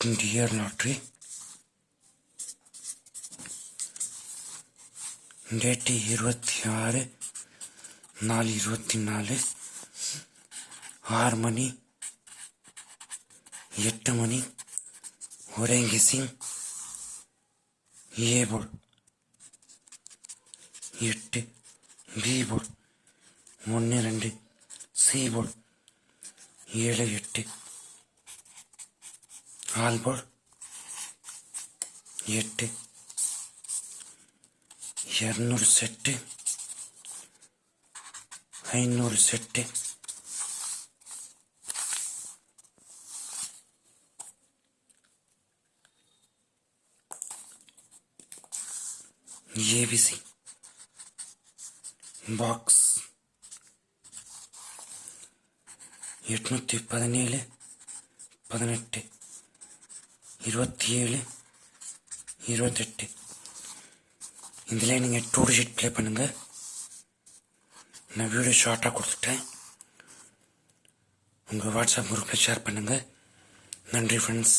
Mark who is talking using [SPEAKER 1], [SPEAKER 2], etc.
[SPEAKER 1] Dear lottery date இருபத்தி ஆறு நாலு இருபத்தி நாலு ஆறு மணி எட்டு மணி ஒரே சிங் ஏ போல் எட்டு பி போல் ஒன்று ரெண்டு சி போல் ஏழு எட்டு. ஆல் போல் எட்டு இரநூறு செட்டு ஐநூறு செட்டு ஏபிசி பாக்ஸ் எட்நூற்றி பதினேழு பதினெட்டு இருபத்தி ஏழு இருபத்தெட்டு. இதில் நீங்கள் டூ டிஜிட் ப்ளே பண்ணுங்கள் நான் வீடியோ ஷார்ட்டாக கொடுத்துட்டேன். உங்கள் வாட்ஸ்அப் குரூப்பில் ஷேர் பண்ணுங்கள் நன்றி ஃப்ரெண்ட்ஸ்